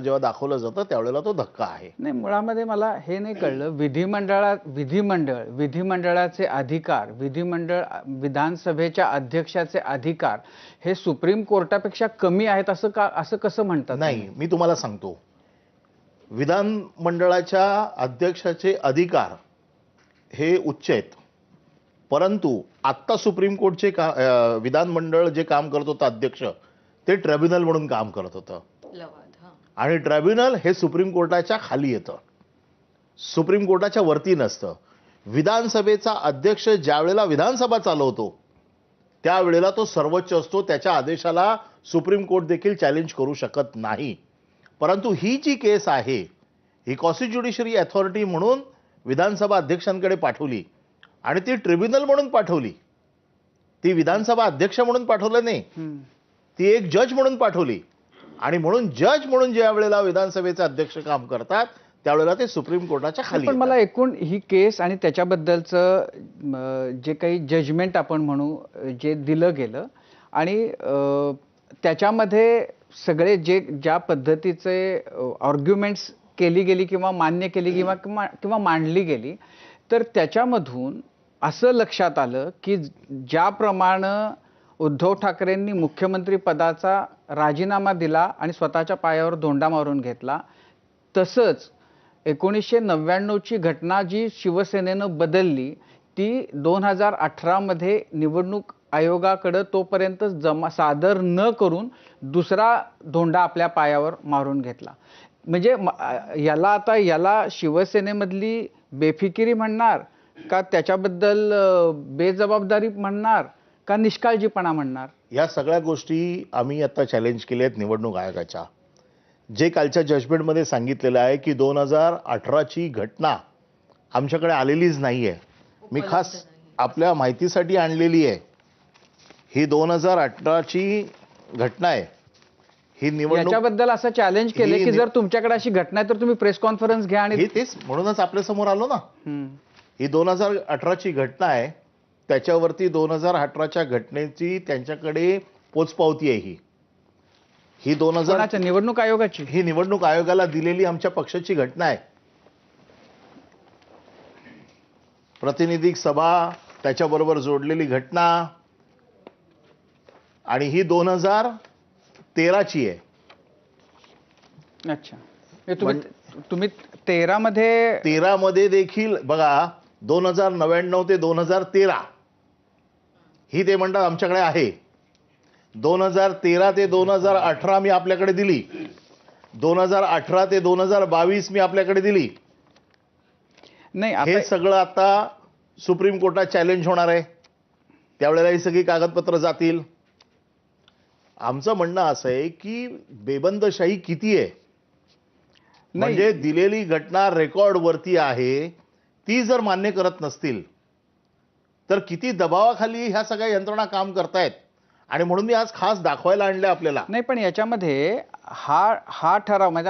जेव्हा दाखवलं जातं त्यावेळेला तो धक्का आहे. नाही मुळामध्ये मला हे नाही कळलं. विधिमंडळात विधिमंडळ विधिमंडळाचे अधिकार विधिमंडळ विधानसभेच्या अध्यक्षाचे अधिकार हे सुप्रीम कोर्टापेक्षा कमी आहेत असं का असं कसं म्हणतात? नाही मी तुम्हाला सांगतो. विधानमंडळाच्या अध्यक्षाचे अधिकार हे उच्च आहेत. परंतु आत्ता सुप्रीम कोर्टचे का विधानमंडळ जे काम करत होतं अध्यक्ष ते ट्रिब्युनल म्हणून काम करत होतं. आणि ट्रायब्युनल हे सुप्रीम कोर्टाच्या खाली येतं. सुप्रीम कोर्टाच्या वरती नसतं. विधानसभेचा अध्यक्ष ज्या वेळेला विधानसभा चालवतो त्यावेळेला तो सर्वोच्च असतो. त्याच्या आदेशाला सुप्रीम कोर्ट देखील चॅलेंज करू शकत नाही. परंतु ही जी केस आहे ही कॉन्स्टिट्युडिशरी अथॉरिटी म्हणून विधानसभा अध्यक्षांकडे पाठवली आणि ती ट्रिब्युनल म्हणून पाठवली. ती विधानसभा अध्यक्ष म्हणून पाठवलं नाही. ती एक जज म्हणून पाठवली. आणि म्हणून जज म्हणून ज्या वेळेला विधानसभेचे अध्यक्ष काम करतात त्यावेळेला ते सुप्रीम कोर्टाच्या खाली पण. मला एकूण ही केस आणि त्याच्याबद्दलचं जे काही जजमेंट आपण म्हणू जे दिलं गेलं आणि त्याच्यामध्ये सगळे जे ज्या पद्धतीचे आर्ग्युमेंट्स केली गेली किंवा मान्य केली किंवा किंवा किंवा मांडली गेली तर त्याच्यामधून असं लक्षात आलं की ज्याप्रमाणे उद्धव ठाकरेंनी मुख्यमंत्रीपदाचा राजीनामा दिला आणि स्वतःच्या पायावर धोंडा मारून घेतला. तसंच एकोणीसशे नव्याण्णवची घटना जी शिवसेनेनं बदलली ती दोन हजार अठरामध्ये निवडणूक आयोगाकडं तोपर्यंत जमा सादर न करून दुसरा धोंडा आपल्या पायावर मारून घेतला. म्हणजे म- याला आता याला शिवसेनेमधली बेफिकिरी म्हणणार का त्याच्याबद्दल बेजबाबदारी म्हणणार? का निष्काळजीपणा म्हणणार? या सगळ्या गोष्टी आम्ही आता चॅलेंज केल्या आहेत निवडणूक आयोगाच्या. जे कालच्या जजमेंटमध्ये सांगितलेलं आहे की दोन हजार अठराची घटना आमच्याकडे आलेलीच नाही आहे मी खास आपल्या माहितीसाठी आणलेली आहे. ही दोन हजार अठराची घटना आहे. ही निवडणूक याच्याबद्दल असं चॅलेंज केलं ही की जर तुमच्याकडे अशी घटना आहे तर तुम्ही प्रेस कॉन्फरन्स घ्या आणि ही तेच म्हणूनच आपल्यासमोर आलो ना. हम्म. ही दोन हजार अठराची घटना आहे. त्याच्यावरती दोन हजार अठराच्या घटनेची त्यांच्याकडे पोचपावती आहे ही. ही दोन हजार निवडणूक आयोगाची? ही निवडणूक आयोगाला दिलेली आमच्या पक्षाची घटना आहे. प्रतिनिधिक सभा त्याच्याबरोबर जोडलेली घटना आणि ही दोन हजार तेराची आहे. अच्छा. तुम्ही तुम्ही तेरा मध्ये तेरा मध्ये देखील बघा दोन हजार नव्याण्णव ते दोन हजार तेरा. ही ते म्हणतात आमच्याकडे आहे. दोन हजार तेरा ते दोन हजार अठरा मी आपल्याकडे दिली. दोन हजार अठरा ते दोन हजार बावीस मी आपल्याकडे दिली. नाही हे सगळं आता सुप्रीम कोर्टात चॅलेंज होणार आहे. त्यावेळेला ही सगळी कागदपत्र जातील. आमचं म्हणणं असं आहे की बेबंदशाही किती आहे. म्हणजे दिलेली घटना रेकॉर्ड वरती आहे. ती जर मान्य करत नसतील तर किती दबावाखाली ह्या सगळ्या यंत्रणा काम करतायत? आणि म्हणून मी आज खास दाखवायला आणलं आपल्याला. नाही पण याच्यामध्ये हा हा ठराव म्हणजे